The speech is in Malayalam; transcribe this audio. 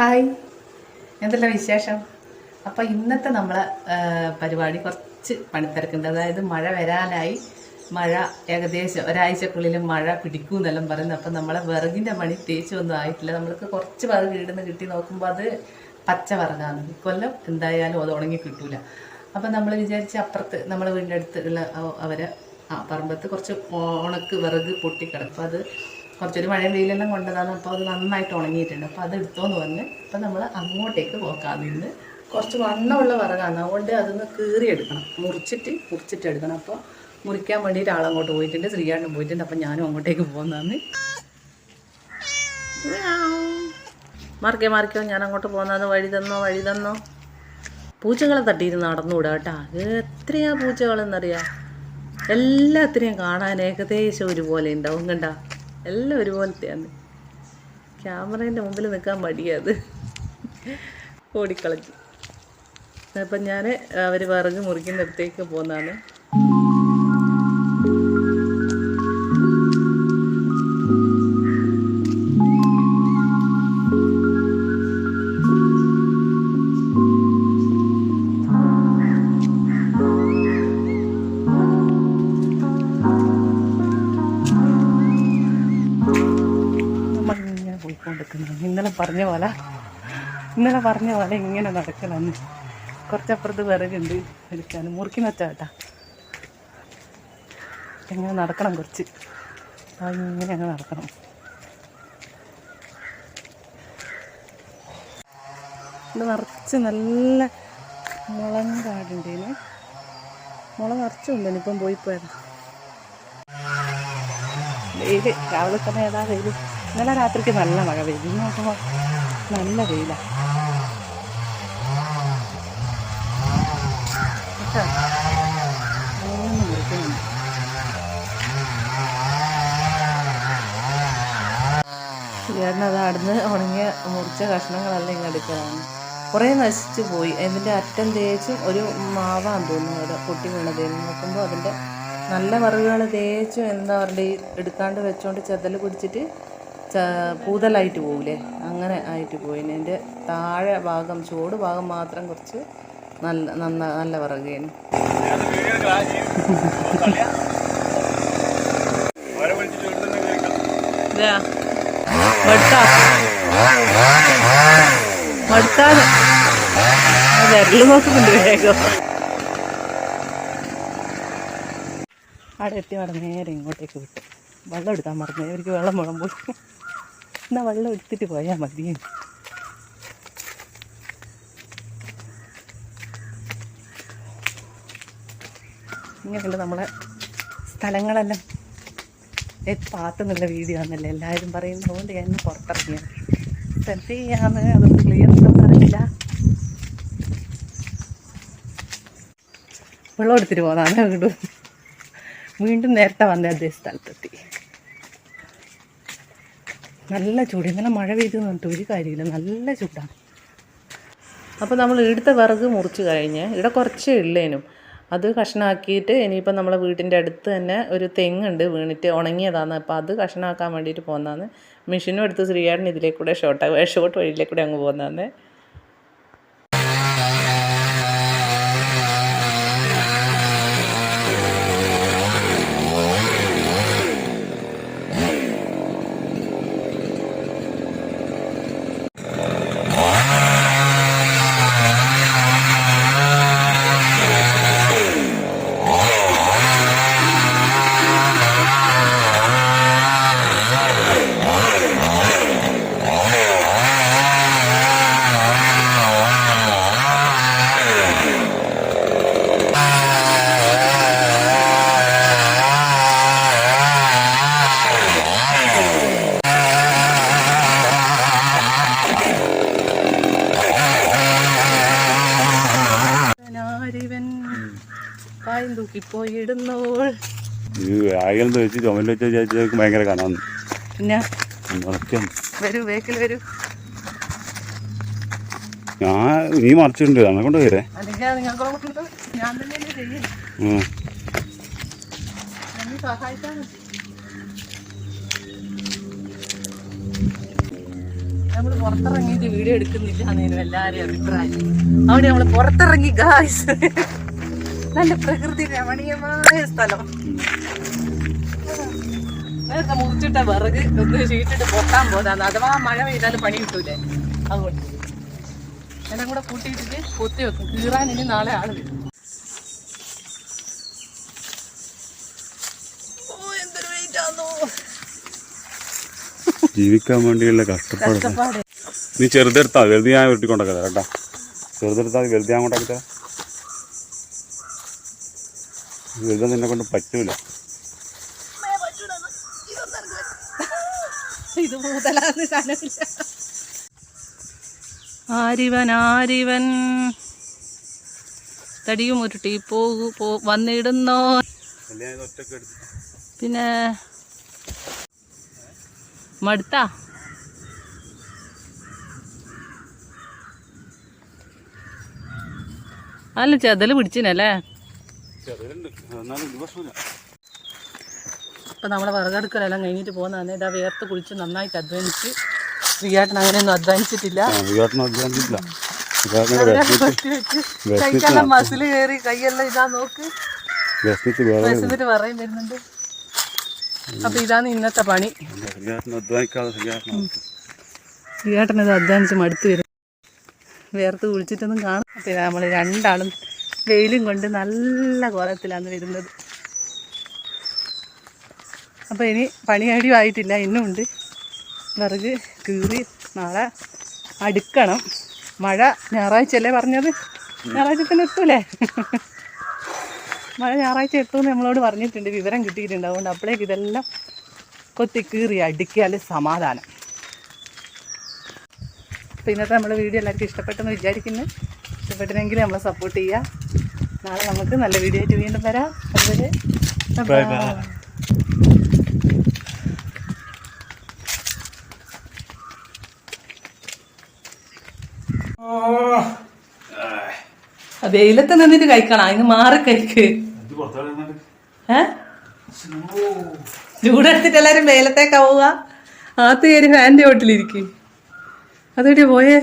ഹായ്. എന്തല്ല വിശേഷം? അപ്പോൾ ഇന്നത്തെ നമ്മളെ പരിപാടി കുറച്ച് പണിത്തിരക്കുണ്ട്. അതായത് മഴ വരാനായി മഴ ഏകദേശം ഒരാഴ്ചക്കുള്ളിൽ മഴ പിടിക്കും എന്നെല്ലാം പറയുന്നത് അപ്പം നമ്മളെ വിറകിന്റെ പണി തേച്ചൊന്നും ആയിട്ടില്ല. നമ്മൾക്ക് കുറച്ച് വിറക് ഇടുന്ന കിട്ടി നോക്കുമ്പോൾ അത് പച്ച വിറകാണ്. ഇക്കൊല്ലം എന്തായാലും അത് ഉണങ്ങി കിട്ടൂല. അപ്പം നമ്മൾ വിചാരിച്ച് അപ്പുറത്ത് നമ്മളെ വീടിന്റെ അടുത്ത് ഉള്ള അവരെ ആ പറമ്പത്ത് കുറച്ച് ഉണക്ക് വിറക് പൊട്ടിക്കിടക്കും. അത് കുറച്ചൊരു മഴ വെയിലെല്ലാം കൊണ്ടതാണ് അപ്പോൾ അത് നന്നായിട്ട് ഉണങ്ങിയിട്ടുണ്ട്. അപ്പോൾ അത് എടുത്തോന്ന് പറഞ്ഞ് അപ്പം നമ്മൾ അങ്ങോട്ടേക്ക് പോക്കാൻ നിന്ന് കുറച്ച് വണ്ണമുള്ള വിറകാണ്. അതുകൊണ്ട് അതൊന്ന് കീറിയെടുക്കണം. മുറിച്ചിട്ട് മുറിച്ചിട്ട് എടുക്കണം. അപ്പോൾ മുറിക്കാൻ വേണ്ടിയിട്ട് ആളങ്ങോട്ട് പോയിട്ടുണ്ട്. ശ്രീകാണ്ടും പോയിട്ടുണ്ട്. അപ്പം ഞാനും അങ്ങോട്ടേക്ക് പോകുന്നതാണ് മാറിക്കോ മാറിക്കോ ഞാൻ അങ്ങോട്ട് പോകുന്നത് വഴി തന്നോ വഴി തന്നോ? പൂച്ചകളെ തട്ടിയിരുന്ന് നടന്നുകൂടാ കേട്ടോ. അത് എത്രയാ പൂച്ചകളെന്നറിയാം? എല്ലാത്തിനെയും കാണാൻ ഏകദേശം ഒരുപോലെ ഉണ്ടാവും കണ്ട. എല്ലാം ഒരുപോലത്തെയാണ്. ക്യാമറേന്റെ മുമ്പിൽ നിൽക്കാൻ മടിയത് ഓടിക്കളഞ്ഞു. അപ്പം ഞാൻ അവർ വിറക് മുറിക്കുന്നിടത്തേക്ക് പോകുന്നതാണ് പോയിക്കൊണ്ടിരിക്കുന്നു ഇന്നലെ പറഞ്ഞ പോലെ ഇന്നലെ പറഞ്ഞ പോലെ ഇങ്ങനെ നടക്കലാണ് കുറച്ചപ്പുറത്ത് വിറകുണ്ട് എടുക്കാൻ മുറുക്കി നച്ചാട്ടാ ഇങ്ങനെ നടക്കണം കുറച്ച്. ഇങ്ങനെ അങ്ങ് നടക്കണം. ഇത് നിറച്ച് നല്ല മുളം കാടുണ്ടേന് മുള നിറച്ചുണ്ട് ഇപ്പം പോയി പോയതാ. രാവിലെ തന്നെ ഏതാ വെയിൽ? ഇന്നലെ രാത്രിക്ക് നല്ല മഴ പെയ്തു. നോക്കുമ്പോൾ നല്ല വെയിലാണ് അത് അവിടുന്ന് ഉണങ്ങിയ മുറിച്ച കഷ്ണങ്ങളെല്ലാം ഇങ്ങ് എടുക്കലാണ്. കുറേ നശിച്ചു പോയി. അതിന്റെ അറ്റം തേച്ചും ഒരു മാവാൻ തോന്നുന്നു അവിടെ പൊട്ടി വീണത്. നോക്കുമ്പോൾ അതിന്റെ നല്ല വറുകൾ തേച്ചും എന്താ പറയുക എടുക്കാണ്ട് വെച്ചോണ്ട് ചെതൽ പിടിച്ചിട്ട് പൂതലായിട്ട് പോകില്ലേ അങ്ങനെ ആയിട്ട് പോയി അതിന്റെ താഴെ ഭാഗം ചുവട് ഭാഗം മാത്രം കുറച്ച് നല്ല നന്ന നല്ല വിറകേന് അവിടെ എത്തി അവിടെ നേരെ ഇങ്ങോട്ടേക്ക് വിട്ടു. വെള്ളം എടുക്കാൻ മറന്നു. അവർക്ക് വെള്ളം മുളം പോയി എന്നാ വെള്ളം എടുത്തിട്ട് പോയാൽ മതി. ഇങ്ങനെയുണ്ട് നമ്മളെ സ്ഥലങ്ങളെല്ലാം. പാത്തുന്നുള്ള വീഡിയോ ആണല്ലേ എല്ലാവരും പറയുന്നത്. കൊണ്ട് ഞാൻ പുറത്തിറങ്ങിയത് സെൽഫി ചെയ്യാന്ന് അതൊന്നും ക്ലിയർ ഉണ്ടെന്ന് അറിയില്ല. വെള്ളം എടുത്തിട്ട് പോകാനാണ് വീണ്ടും വീണ്ടും നേരത്തെ വന്ന അതേ സ്ഥലത്തെത്തി. നല്ല ചൂട്. ഇന്നലെ മഴ പെയ്തു എന്ന് പറഞ്ഞിട്ട് ഒരു കാര്യമില്ല നല്ല ചൂടാണ്. അപ്പോൾ നമ്മൾ ഇവിടുത്തെ വിറക് മുറിച്ച് കഴിഞ്ഞ് ഇവിടെ കുറച്ചേ ഉള്ളേനും. അത് കഷ്ണാക്കിയിട്ട് ഇനിയിപ്പോൾ നമ്മളെ വീട്ടിന്റെ അടുത്ത് തന്നെ ഒരു തെങ്ങുണ്ട് വീണിട്ട് ഉണങ്ങിയതാണ് അപ്പോൾ അത് കഷ്ണാക്കാൻ വേണ്ടിയിട്ട് പോകുന്നതാണ് മെഷീനും എടുത്ത് ശ്രീയാടൻ ഇതിലേക്കൂടെ ഷോർട്ട് ഷോർട്ട് വഴിയിലേക്കൂടെ അങ്ങ് പോകുന്നതാണ് ആരിവൻ പായം തൂക്കിപ്പോയിടുന്നോൾ ആയിരം വെച്ച് ചുമൽ വെച്ച് വിചാരിച്ചേക്ക് ഭയങ്കര കാണാൻ പിന്നെ മറക്കാം വരൂ വേക്കിൽ വരൂ. ഞാൻ നീ മറിച്ചിട്ടുണ്ട്. അന്നെ കൊണ്ട് വരെ. നമ്മൾ പുറത്തിറങ്ങിയിട്ട് വീഡിയോ എടുക്കുന്നില്ല എല്ലാവരെയും എല്ലാവരും അഭിപ്രായം. അവിടെ നമ്മൾ പുറത്തിറങ്ങി ഗായ്സ് നല്ല പ്രകൃതി രമണീയമായ സ്ഥലം. നേരത്തെ മുറിച്ചിട്ട വിറക് ഒന്ന് ചീട്ടിട്ട് പൊട്ടാൻ പോതാന്ന് അഥവാ മഴ പെയ്താൽ പണി കിട്ടൂലേ? അതുകൊണ്ട്. എല്ലാം കൂടെ കൂട്ടിയിട്ടിട്ട് കൊത്തി വെക്കും. കീറാൻ ഇനി നാളെ ആൾ വരും. ജീവിക്കാൻ വേണ്ടിയുള്ള കഷ്ടപ്പാട്. നീ ചെറുതെടുത്താ വെറുതെ ഞാൻ വെട്ടിക്കൊണ്ടൊക്കെ കേട്ടോ. ചെറുതെടുത്താൽ വെറുതെ ഞാൻ കൊണ്ടാക്കി തരാം. വെറുതെ നിന്നെ കൊണ്ട് പറ്റൂല. ഇത് മുതലാന്ന് ആരിവൻ ആരിവൻ. തടിയും ഉരുട്ടി പോകൂ പോ വന്നിടുന്നോ? പിന്നെ മടുത്താ? അല്ല ചെതൽ പിടിച്ചിനല്ലേ? ഇപ്പൊ നമ്മളെ വിറകെടുക്കലെല്ലാം കഴിഞ്ഞിട്ട് പോകുന്നതാണ് ഇതാ വേർത്ത് കുളിച്ച് നന്നായിട്ട് അധ്വാനിച്ച് ശ്രീയാട്ടൻ അങ്ങനെയൊന്നും അധ്വാനിച്ചിട്ടില്ല. മസിൽ കയറി കൈയെല്ലാം ഇതാ നോക്ക്. വിശന്നിട്ട് പറയും വരുന്നുണ്ട്. അപ്പൊ ഇതാണ് ഇന്നത്തെ പണി. ഇത് അധ്വാനിച്ച് മടുത്തു വരും വേർത്ത് കുളിച്ചിട്ടൊന്നും കാണാം. അപ്പൊ നമ്മൾ രണ്ടാളും വെയിലും കൊണ്ട് നല്ല കോലത്തിലാണ് വരുന്നത്. അപ്പോൾ ഇനി പണിയാടിയും ആയിട്ടില്ല ഇന്നും ഉണ്ട് വിറക് കീറി നാളെ അടുക്കണം. മഴ ഞായറാഴ്ച അല്ലേ പറഞ്ഞത്? ഞായറാഴ്ച തന്നെ എത്തൂലേ? മഴ ഞായറാഴ്ച എത്തുമെന്ന് നമ്മളോട് പറഞ്ഞിട്ടുണ്ട്. വിവരം കിട്ടിയിട്ടുണ്ട്. അതുകൊണ്ട് അപ്പോഴേക്ക് ഇതെല്ലാം കൊത്തി കീറി അടുക്കിയാൽ സമാധാനം. അപ്പോൾ ഇന്നത്തെ നമ്മുടെ വീഡിയോ എല്ലാവർക്കും ഇഷ്ടപ്പെട്ടെന്ന് വിചാരിക്കുന്നു. ഇഷ്ടപ്പെട്ടെങ്കിൽ നമ്മളെ സപ്പോർട്ട് ചെയ്യുക. നാളെ നമുക്ക് നല്ല വീഡിയോ ആയിട്ട് വീണ്ടും വരാം. അതുവരെ വെയിലത്ത് നിന്നിട്ട് കഴിക്കണം. അതിന് മാറി കഴിക്ക്. ചൂടെടുത്തിട്ട് എല്ലാരും വെയിലത്തേക്കാവുക ആത്തുകേരി ആത്ത് കയറി ഫാന്റെ ചോട്ടിലിരിക്കും അതെവിടെയാ പോയേ?